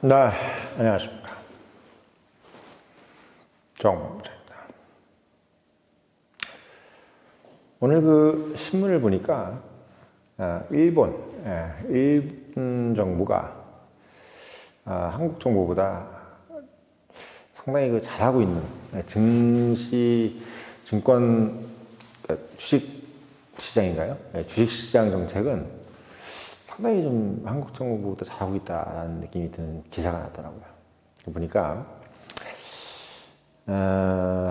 네, 안녕하십니까. 정범자입니다. 오늘 그 신문을 보니까 아, 일본, 예, 일본 정부가 아, 한국 정부보다 상당히 그 잘하고 있는 예, 증시 증권 그러니까 주식 시장인가요? 예, 주식 시장 정책은 상당히 좀 한국 정부보다 잘하고 있다라는 느낌이 드는 기사가 나더라고요. 보니까 어,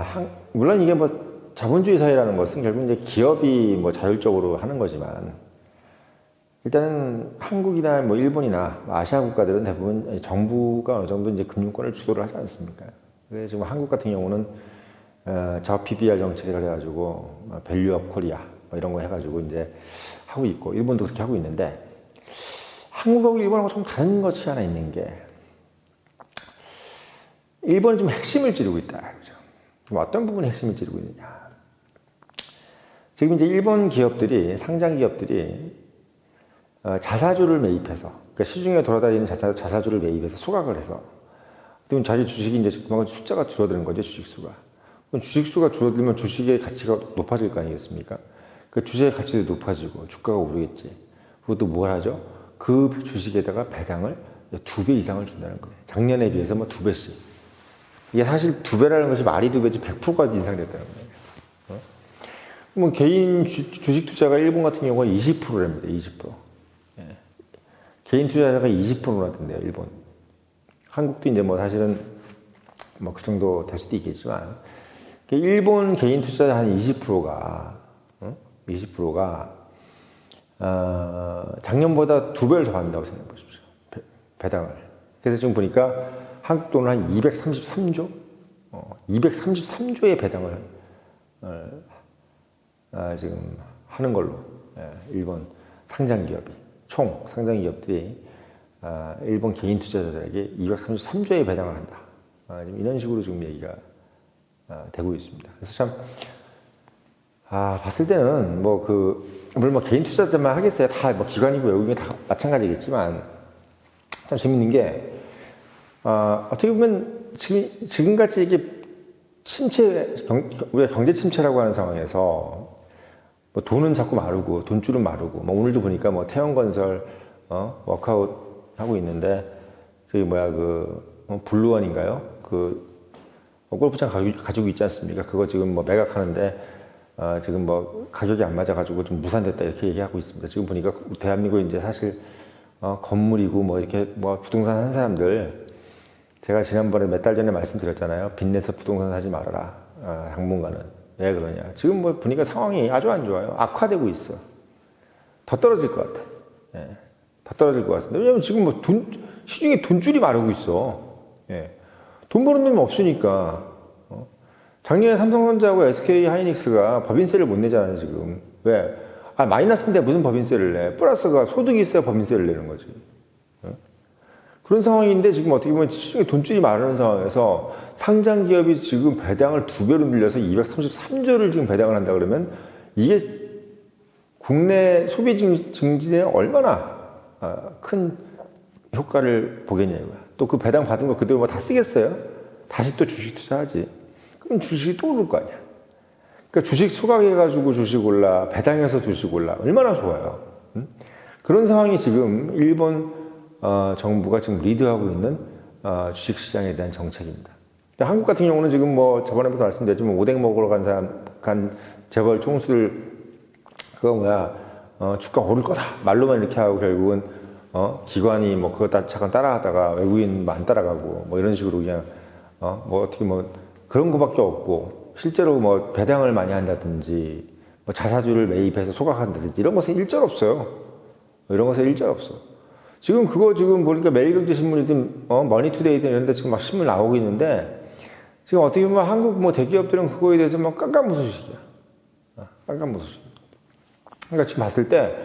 한- 물론 이게 뭐 자본주의 사회라는 것은 결국 이제 기업이 뭐 자율적으로 하는 거지만 일단은 한국이나 뭐 일본이나 뭐 아시아 국가들은 대부분 정부가 어느 정도 이제 금융권을 주도를 하지 않습니까? 근데 지금 한국 같은 경우는 어, 저 PBR 정책을 해가지고 밸류 업 코리아 뭐 이런 거 해가지고 이제 하고 있고 일본도 그렇게 하고 있는데 한국하고 일본하고 좀 다른 것이 하나 있는 게 일본은 좀 핵심을 찌르고 있다. 그죠? 좀 어떤 부분이 핵심을 찌르고 있느냐. 지금 이제 일본 기업들이 상장 기업들이 어, 자사주를 매입해서 그러니까 시중에 돌아다니는 자사, 자사주를 매입해서 소각을 해서 그럼 자기 주식이 이제 그만큼 숫자가 줄어드는 거죠 주식 수가. 그럼 주식 수가 줄어들면 주식의 가치가 높아질 거 아니겠습니까? 그 주식의 가치도 높아지고 주가가 오르겠지. 그것도 뭘 하죠? 그 주식에다가 배당을 두 배 이상을 준다는 거예요. 작년에 비해서 뭐 두 배씩. 이게 사실 두 배라는 것이 말이 두 배지 100%까지 인상됐다는 거예요. 어? 뭐 개인 주, 식 투자가 일본 같은 경우는 20%랍니다. 20%. 예. 개인 투자자가 20%나 된대요. 일본. 한국도 이제 뭐 사실은 뭐 그 정도 될 수도 있겠지만 일본 개인 투자자 한 20%가 어? 20%가 어, 작년보다 두 배를 더 받는다고 생각해 보십시오. 배, 배당을. 그래서 지금 보니까 한국 돈은 한 233조? 어, 233조의 배당을 어, 아, 지금 하는 걸로 예, 일본 상장 기업이 총 상장 기업들이 아, 일본 개인 투자자들에게 233조의 배당을 한다. 아, 지금 이런 식으로 지금 얘기가 아, 되고 있습니다. 그래서 참 아, 봤을 때는 뭐 그, 물론 뭐 개인 투자자만 하겠어요. 다 뭐 기관이고 외국인이 다 마찬가지겠지만 참 재밌는 게, 아, 어떻게 보면 지금, 지금같이 이게 침체, 경, 우리가 경제 침체라고 하는 상황에서 뭐 돈은 자꾸 마르고 돈줄은 마르고 뭐 오늘도 보니까 뭐 태형건설 어, 워크아웃 하고 있는데 저기 뭐야 그 어, 블루원인가요? 그 어, 골프장 가지고, 가지고 있지 않습니까? 그거 지금 뭐 매각하는데 어, 지금 뭐 가격이 안 맞아가지고 좀 무산됐다 이렇게 얘기하고 있습니다. 지금 보니까 대한민국 이제 사실 어, 건물이고 뭐 이렇게 뭐 부동산 한 사람들 제가 지난번에 몇 달 전에 말씀드렸잖아요. 빚내서 부동산 사지 말아라. 어, 당분간은 왜 그러냐? 지금 뭐 보니까 상황이 아주 안 좋아요. 악화되고 있어. 더 떨어질 것 같아. 예. 더 떨어질 것 같습니다. 왜냐면 지금 뭐 돈, 시중에 돈줄이 마르고 있어. 예. 돈 버는 놈이 없으니까. 어? 작년에 삼성전자하고 SK 하이닉스가 법인세를 못 내잖아요, 지금. 왜? 아, 마이너스인데 무슨 법인세를 내? 플러스가 소득이 있어야 법인세를 내는 거지. 어? 그런 상황인데 지금 어떻게 보면 시중에 돈줄이 마르는 상황에서 상장 기업이 지금 배당을 두 배로 늘려서 233조를 지금 배당을 한다 그러면 이게 국내 소비 증- 증진에 얼마나 아, 큰 효과를 보겠냐고요. 또그 배당 받은 거 그대로 뭐 다 쓰겠어요? 다시 또 주식 투자하지. 그럼 주식이 또 오를 거 아니야. 그러니까 주식 소각해가지고 주식 올라, 배당해서 주식 올라. 얼마나 좋아요. 응? 그런 상황이 지금 일본 어, 정부가 지금 리드하고 있는 어, 주식 시장에 대한 정책입니다. 한국 같은 경우는 지금 뭐 저번에부터 말씀드렸지만 오뎅 먹으러 간 사람, 간 재벌 총수들 그거 뭐야 어, 주가 오를 거다 말로만 이렇게 하고 결국은 어, 기관이 뭐 그거 다 잠깐 따라하다가 외국인 뭐 안 따라가고 뭐 이런 식으로 그냥 어, 뭐 어떻게 뭐 그런 거밖에 없고 실제로 뭐 배당을 많이 한다든지 뭐 자사주를 매입해서 소각한다든지 이런 것은 일절 없어요. 이런 것은 일절 없어. 지금 그거 지금 보니까 매일경제신문이든 어, 머니투데이든 이런 데 지금 막 신문 나오고 있는데 지금 어떻게 보면 한국 뭐 대기업들은 그거에 대해서 막 깜깜무소식이야. 어, 깜깜무소식. 그러니까 지금 봤을 때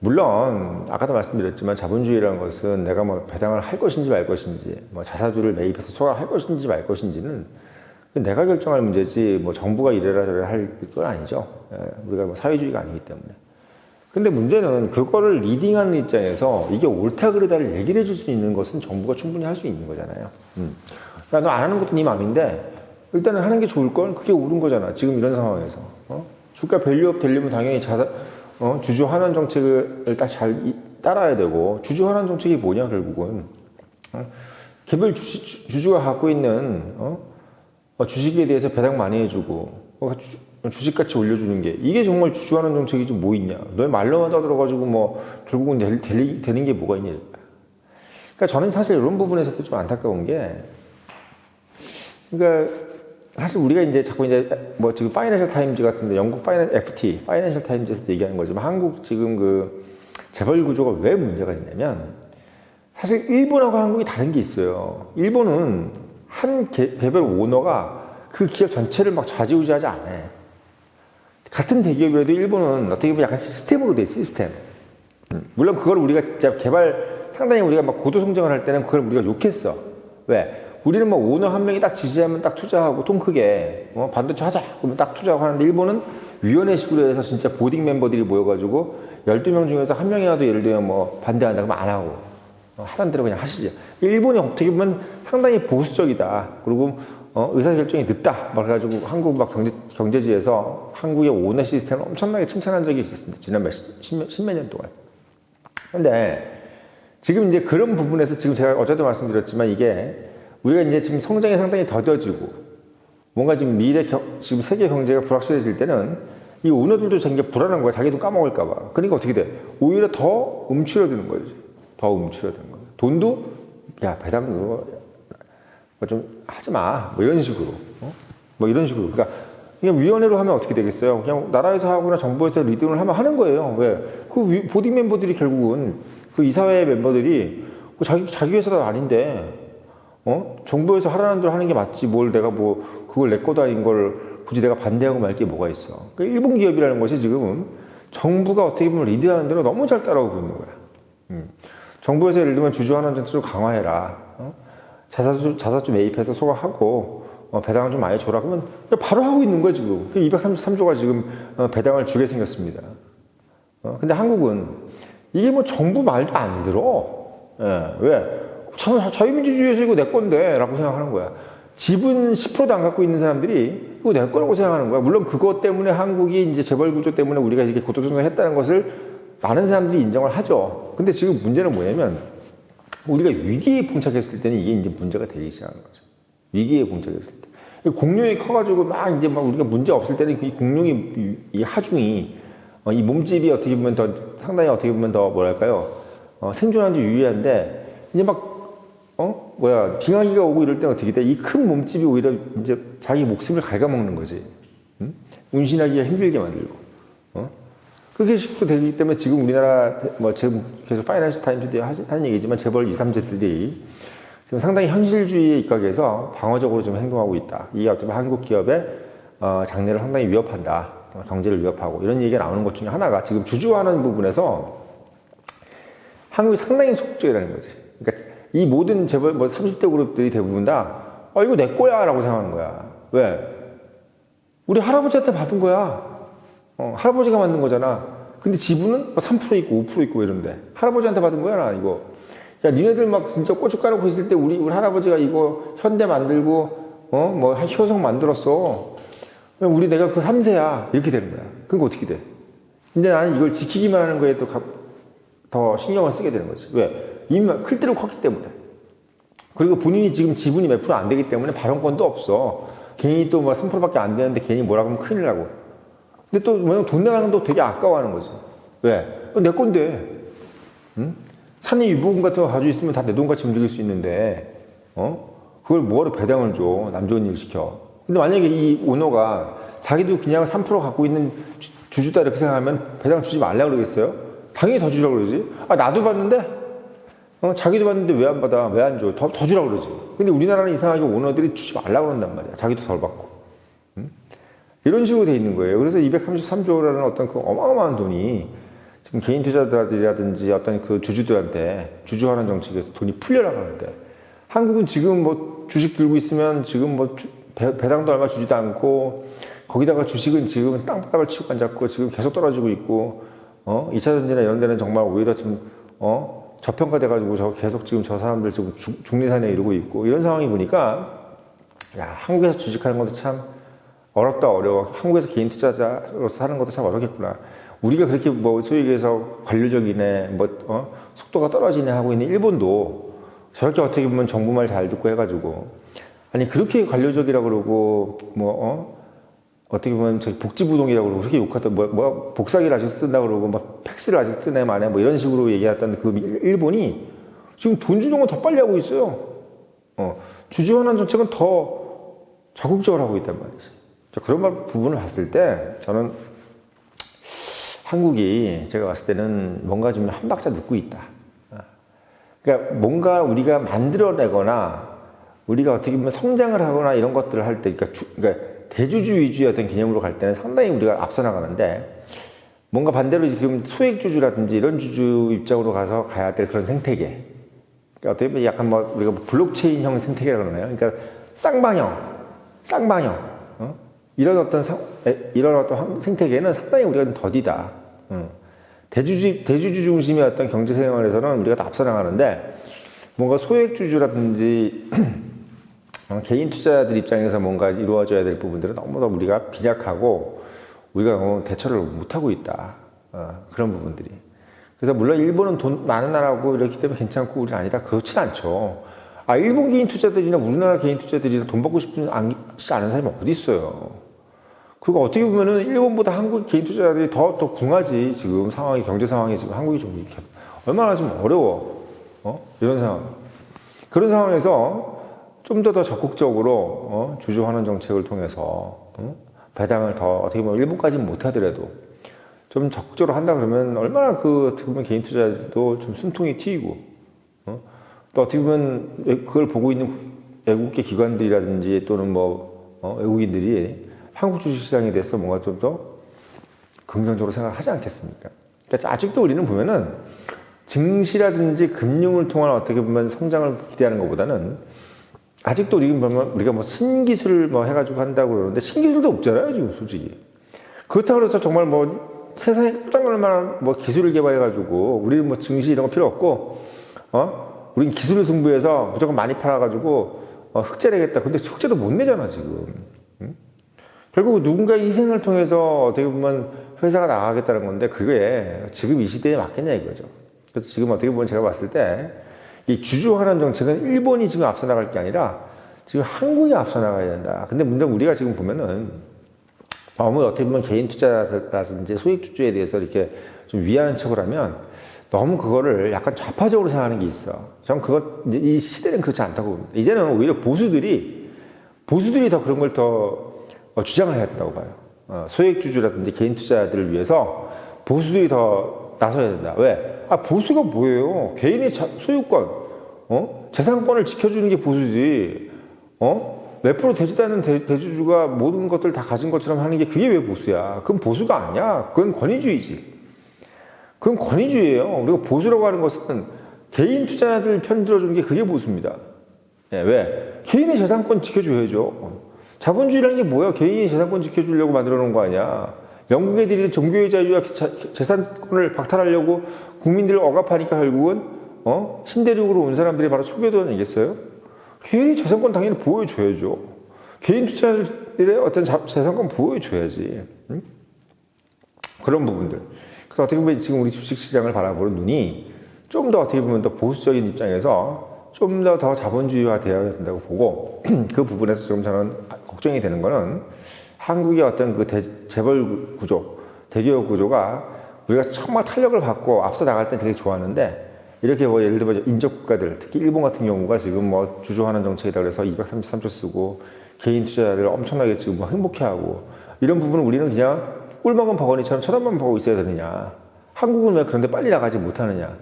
물론 아까도 말씀드렸지만 자본주의라는 것은 내가 뭐 배당을 할 것인지 말 것인지 뭐 자사주를 매입해서 소각할 것인지 말 것인지는 내가 결정할 문제지 뭐 정부가 이래라 저래라 할 건 아니죠. 예, 우리가 뭐 사회주의가 아니기 때문에. 근데 문제는 그거를 리딩하는 입장에서 이게 옳다 그르다를 얘기를 해줄 수 있는 것은 정부가 충분히 할 수 있는 거잖아요. 음. 그러니까 너안 하는 것도 네 마음인데 일단은 하는 게 좋을 걸 그게 옳은 거잖아. 지금 이런 상황에서. 어? 주가 밸류업 되려면 당연히 자사, 어? 주주 환원 정책을 딱 잘 따라야 되고 주주 환원 정책이 뭐냐 결국은 어? 개별 주시, 주주가 갖고 있는 어? 어, 주식에 대해서 배당 많이 해주고 어, 주, 주식가치 올려주는 게 이게 정말 주주하는 정책이 좀뭐 있냐 너의 말로만 떠들어가지고 뭐 결국은 될, 될, 되는 게 뭐가 있냐 그러니까 저는 사실 이런 부분에서도 좀 안타까운 게 그러니까 사실 우리가 이제 자꾸 이제 뭐 지금 파이낸셜 타임즈 같은데 영국 파이낸셜 FT 파이낸셜 타임즈에서 얘기하는 거지만 한국 지금 그 재벌 구조가 왜 문제가 있냐면 사실 일본하고 한국이 다른 게 있어요. 일본은 한 개, 개별 오너가 그 기업 전체를 막 좌지우지하지 않아. 같은 대기업이라도 일본은 어떻게 보면 약간 시스템으로 돼, 시스템. 음, 물론 그걸 우리가 진짜 개발, 상당히 우리가 막 고도 성장을 할 때는 그걸 우리가 욕했어. 왜? 우리는 뭐 오너 한 명이 딱 지지하면 딱 투자하고 통 크게, 어, 반도체 하자. 그러면 딱 투자하고 하는데 일본은 위원회식으로 해서 진짜 보딩 멤버들이 모여가지고 12명 중에서 한 명이라도 예를 들면 뭐 반대한다 그러면 안 하고. 어, 하던 대로 그냥 하시죠. 일본이 어떻게 보면 상당히 보수적이다. 그리고 어, 의사결정이 늦다. 뭐 그래가지고 한국 막 경제, 경제지에서 한국의 오너 시스템을 엄청나게 칭찬한 적이 있었습니다. 지난 몇, 십몇, 십몇 년 동안. 근데 지금 이제 그런 부분에서 지금 제가 어제도 말씀드렸지만 이게 우리가 이제 지금 성장이 상당히 더뎌지고 뭔가 지금 미래 겨, 지금 세계 경제가 불확실해질 때는 이 오너들도 되게 불안한 거야. 자기도 까먹을까봐. 그러니까 어떻게 돼? 오히려 더 움츠러드는 거지. 더 움츠러드는 거야. 돈도 야 배당 그거 뭐좀 하지 마. 뭐 이런 식으로. 어? 뭐 이런 식으로. 그러니까 그냥 위원회로 하면 어떻게 되겠어요? 그냥 나라에서 하거나 정부에서 리딩을 하면 하는 거예요. 왜? 그 위- 보딩 멤버들이 결국은 그 이사회 멤버들이 그 자기 자기 회사가 아닌데 어? 정부에서 하라는 대로 하는 게 맞지. 뭘 내가 뭐 그걸 내 거다 아닌 걸 굳이 내가 반대하고 말 게 뭐가 있어. 그러니까 일본 기업이라는 것이 지금은 정부가 어떻게 보면 리드하는 대로 너무 잘 따라오고 있는 거야. 음. 정부에서 예를 들면 주주환원 정책을 강화해라. 어? 자사주, 자사주 매입해서 소각하고 어, 배당을 좀 많이 줘라. 그러면 바로 하고 있는 거야 지금. 233조가 지금 어, 배당을 주게 생겼습니다. 어, 근데 한국은 이게 뭐 정부 말도 안 들어. 예, 왜? 자, 자유민주주의에서 이거 내 건데 라고 생각하는 거야. 지분 10%도 안 갖고 있는 사람들이 이거 내 거라고 생각하는 거야. 물론 그것 때문에 한국이 이제 재벌 구조 때문에 우리가 이렇게 고도성장했다는 것을 많은 사람들이 인정을 하죠. 근데 지금 문제는 뭐냐면 우리가 위기에 봉착했을 때는 이게 이제 문제가 되기 시작하는 거죠. 위기에 봉착했을 때. 이 공룡이 커가지고 막 이제 막 우리가 문제 없을 때는 이 공룡이 이- 이 하중이 어, 이 몸집이 어떻게 보면 더 상당히 어떻게 보면 더 뭐랄까요 어, 생존하는데 유리한데 이제 막 어? 뭐야, 빙하기가 오고 이럴 때는 어떻게 돼? 이 큰 몸집이 오히려 이제 자기 목숨을 갉아먹는 거지. 응? 운신하기가 힘들게 만들고. 어? 그게 식도 되기 때문에 지금 우리나라, 뭐, 지금 계속 파이낸스 타임즈도 하는 얘기지만 재벌 2, 3세들이 지금 상당히 현실주의에 입각해서 방어적으로 좀 행동하고 있다. 이게 어쩌면 한국 기업의 어, 장래를 상당히 위협한다. 어, 경제를 위협하고 이런 얘기가 나오는 것 중에 하나가 지금 주주하는 부분에서 한국이 상당히 소극적이라는 거지. 그러니까 이 모든 재벌 뭐 30대 그룹들이 대부분 다, 아, 이거 내 거야. 라고 생각하는 거야. 왜? 우리 할아버지한테 받은 거야. 어, 할아버지가 만든 거잖아. 근데 지분은 뭐3% 있고 5% 있고 이런데. 할아버지한테 받은 거야, 나 이거. 야, 니네들 막 진짜 고춧 가루고 있을 때 우리, 우리 할아버지가 이거 현대 만들고, 어, 뭐 효성 만들었어. 우리 내가 그 3세야. 이렇게 되는 거야. 그럼 어떻게 돼? 근데 나는 이걸 지키기만 하는 거에 또 가- 더 신경을 쓰게 되는 거지. 왜? 이미 클 대로 컸기 때문에. 그리고 본인이 지금 지분이 몇 프로 안 되기 때문에 발언권도 없어. 괜히 또 뭐 3%밖에 안 되는데 괜히 뭐라고 하면 큰일 나고. 근데 또 뭐냐면 돈 내라는 것도 되게 아까워하는 거지. 왜? 어, 내 건데. 응? 산이 유보금 같은 거 가지고 있으면 다 내 돈같이 움직일 수 있는데, 어? 그걸 뭐하러 배당을 줘? 남 좋은 일 시켜. 근데 만약에 이 오너가 자기도 그냥 3% 갖고 있는 주- 주주다 이렇게 생각하면 배당 주지 말라 그러겠어요? 당연히 더 주라고 그러지. 아, 나도 받는데? 어, 자기도 받는데 왜 안 받아? 왜 안 줘? 더, 더 주라고 그러지. 근데 우리나라는 이상하게 오너들이 주지 말라 그런단 말이야. 자기도 덜 받고. 응? 이런 식으로 돼 있는 거예요. 그래서 233조라는 어떤 그 어마어마한 돈이 지금 개인 투자자들이라든지 어떤 그 주주들한테 주주하는 정책에서 돈이 풀려나가는데 한국은 지금 뭐 주식 들고 있으면 지금 뭐 주- 배, 배당도 얼마 주지도 않고 거기다가 주식은 지금 땅바닥을 치고 앉았고 지금 계속 떨어지고 있고 어? 2차 전지나 이런 데는 정말 오히려 좀, 어? 저평가돼 가지고 저 계속 지금 저 사람들 지금 중- 중리산에 이르고 있고 이런 상황이 보니까 야, 한국에서 주식하는 것도 참 어렵다 어려워. 한국에서 개인 투자자로서 사는 것도 참 어렵겠구나. 우리가 그렇게 뭐 소위 얘기해서 관료적이네, 뭐, 어? 속도가 떨어지네 하고 있는 일본도 저렇게 어떻게 보면 정부 말 잘 듣고 해가지고 아니 그렇게 관료적이라 그러고 뭐 어? 어떻게 보면 저기 복지부동이라고 그러고 그렇게 욕하던 뭐, 뭐 복사기를 아직 쓴다 그러고 막 팩스를 아직 쓰네 마네 뭐 이런 식으로 얘기했던 그 일- 일본이 지금 돈 주는 건 더 빨리 하고 있어요. 어, 주주환원 정책은 더 적극적으로 하고 있단 말이지. 자, 그런 말- 부분을 봤을 때 저는 한국이 제가 봤을 때는 뭔가 좀 한 박자 늦고 있다. 어. 그러니까 뭔가 우리가 만들어내거나 우리가 어떻게 보면 성장을 하거나 이런 것들을 할 때, 그러니까, 주- 그러니까 대주주 위주의 어떤 개념으로 갈 때는 상당히 우리가 앞서 나가는데 뭔가 반대로 지금 소액주주라든지 이런 주주 입장으로 가서 가야 될 그런 생태계. 그러니까 어떻게 보면 약간 뭐 우리가 뭐 블록체인형 생태계라고 그러나요? 그러니까 쌍방형, 쌍방형. 어? 이런 어떤 상, 에, 이런 어떤 환- 생태계는 상당히 우리가 좀 더디다. 어. 대주주, 대주주 중심의 어떤 경제 생활에서는 우리가 다 앞서 나가는데 뭔가 소액주주라든지 어, 개인 투자자들 입장에서 뭔가 이루어져야 될 부분들은 너무나 우리가 빈약하고 우리가 너무 대처를 못하고 있다. 어, 그런 부분들이. 그래서 물론 일본은 돈 많은 나라고 이렇기 때문에 괜찮고 우리는 아니다. 그렇진 않죠. 아, 일본 개인 투자들이나 우리나라 개인 투자들이 돈 받고 싶지 않은 사람이 어디 있어요. 그거 어떻게 보면은 일본보다 한국 개인 투자자들이 더, 더 궁하지. 지금 상황이, 경제 상황이 지금 한국이 좀 이렇게 얼마나 좀 어려워. 어? 이런 상황. 그런 상황에서 좀 더 더 적극적으로 어? 주주 환원 정책을 통해서 어? 배당을 더 어떻게 보면 일본까지는 못하더라도 좀 적극적으로 한다 그러면 얼마나 그 어떻게 보면 개인 투자자도 좀 숨통이 트이고 어? 또 어떻게 보면 외- 그걸 보고 있는 외국계 기관들이라든지 또는 뭐 어? 외국인들이 한국 주식시장에 대해서 뭔가 좀 더 긍정적으로 생각하지 않겠습니까? 그러니까 아직도 우리는 보면은 증시라든지 금융을 통한 어떻게 보면 성장을 기대하는 것보다는 아직도 우리 보면 우리가 뭐 신기술을 뭐 해가지고 한다고 그러는데 신기술도 없잖아요 지금 솔직히 그렇다고 해서 정말 뭐 세상에 깜짝 놀랄 만한 뭐 기술을 개발해가지고 우리는 뭐 증시 이런 거 필요 없고 어 우린 기술을 승부해서 무조건 많이 팔아가지고 어, 흑자 내겠다 근데 흑자도 못 내잖아 지금 응? 결국 누군가의 희생을 통해서 어떻게 보면 회사가 나가겠다는 건데 그게 지금 이 시대에 맞겠냐 이거죠. 그래서 지금 어떻게 보면 제가 봤을 때 이 주주환원 정책은 일본이 지금 앞서 나갈 게 아니라 지금 한국이 앞서 나가야 된다. 근데 문제는 우리가 지금 보면은 너무 어떻게 보면 개인 투자라든지 소액 주주에 대해서 이렇게 좀 위하는 척을 하면 너무 그거를 약간 좌파적으로 생각하는 게 있어. 전 이제 이 시대는 그렇지 않다고 봅니다. 이제는 오히려 보수들이 보수들이 더 그런 걸더 주장을 해야 된다고 봐요. 어, 소액 주주라든지 개인 투자자들을 위해서 보수들이 더 나서야 된다. 왜? 아 보수가 뭐예요? 개인의 자- 소유권, 어? 재산권을 지켜주는 게 보수지. 어? 몇 프로 되지도 않는 대, 대주주가 모든 것들 다 가진 것처럼 하는 게 그게 왜 보수야? 그건 보수가 아니야. 그건 권위주의지. 그건 권위주의예요. 우리가 보수라고 하는 것은 개인 투자자들 편 들어주는 게 그게 보수입니다. 예, 왜? 개인의 재산권 지켜줘야죠. 자본주의라는 게 뭐야? 개인의 재산권 지켜주려고 만들어 놓은 거 아니야. 영국 애들이 종교의 자유와 자- 재산권을 박탈하려고 국민들을 억압하니까 결국은 어? 신대륙으로 온 사람들이 바로 소교도 아니겠어요? 개인의 재산권 당연히 보호해줘야죠. 개인 투자자들의 어떤 자- 재산권 보호해줘야지. 응? 그런 부분들. 그래서 어떻게 보면 지금 우리 주식시장을 바라보는 눈이 좀 더 어떻게 보면 더 보수적인 입장에서 좀 더 더 자본주의화 되어야 된다고 보고 그 부분에서 지금 저는 걱정이 되는 거는 한국의 어떤 그 대- 재벌 구조, 대기업 구조가 우리가 정말 탄력을 받고 앞서 나갈 때 되게 좋았는데 이렇게 뭐 예를 들면 인접 국가들, 특히 일본 같은 경우가 지금 뭐 주주환원 정책이다 그래서 233조 쓰고 개인 투자자들 엄청나게 지금 뭐 행복해하고 이런 부분은 우리는 그냥 꿀먹은 버거니처럼 쳐다만 보고 있어야 되느냐. 한국은 왜 그런데 빨리 나가지 못하느냐.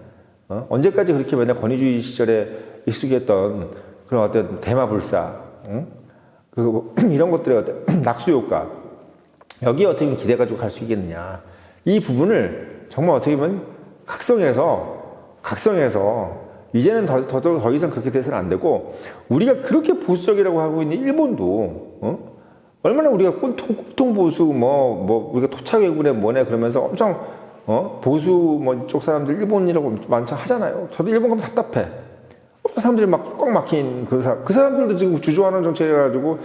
어? 언제까지 그렇게 맨날 권위주의 시절에 익숙했던 그런 어떤 대마불사, 응? 그리고 이런 것들의 낙수 효과, 여기에 어떻게 보면 기대 가지고 갈 수 있겠느냐. 이 부분을 정말 어떻게 보면 각성해서, 각성해서, 이제는 더, 더, 더, 더 이상 그렇게 돼서는 안 되고, 우리가 그렇게 보수적이라고 하고 있는 일본도, 어? 얼마나 우리가 꼴통, 꼴통 보수, 뭐, 뭐, 우리가 토착 외군에 뭐네 그러면서 엄청 어? 보수 뭐 쪽 사람들 일본이라고 많죠 하잖아요. 저도 일본 가면 답답해. 사람들이 막 꽉 막힌 그런 사람, 그 사람들도 지금 주주하는 정책 해가지고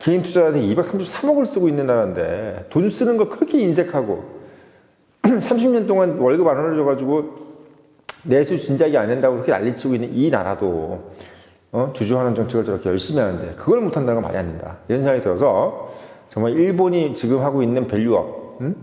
개인 투자한테 233억을 쓰고 있는 나라인데 돈 쓰는 거 그렇게 인색하고 30년 동안 월급 안 올려줘가지고 내수 진작이 안 된다고 그렇게 난리치고 있는 이 나라도 어? 주주하는 정책을 저렇게 열심히 하는데 그걸 못한다는 건 말이 안 된다. 이런 생각이 들어서 정말 일본이 지금 하고 있는 밸류업, 음?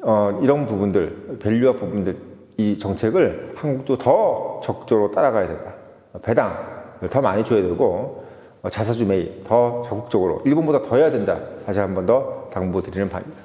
어, 이런 부분들, 밸류업 부분들, 이 정책을 한국도 더 적극적으로 따라가야 된다. 배당을 더 많이 줘야 되고, 어, 자사주 매입 더 적극적으로, 일본보다 더 해야 된다. 다시 한 번 더 당부드리는 바입니다.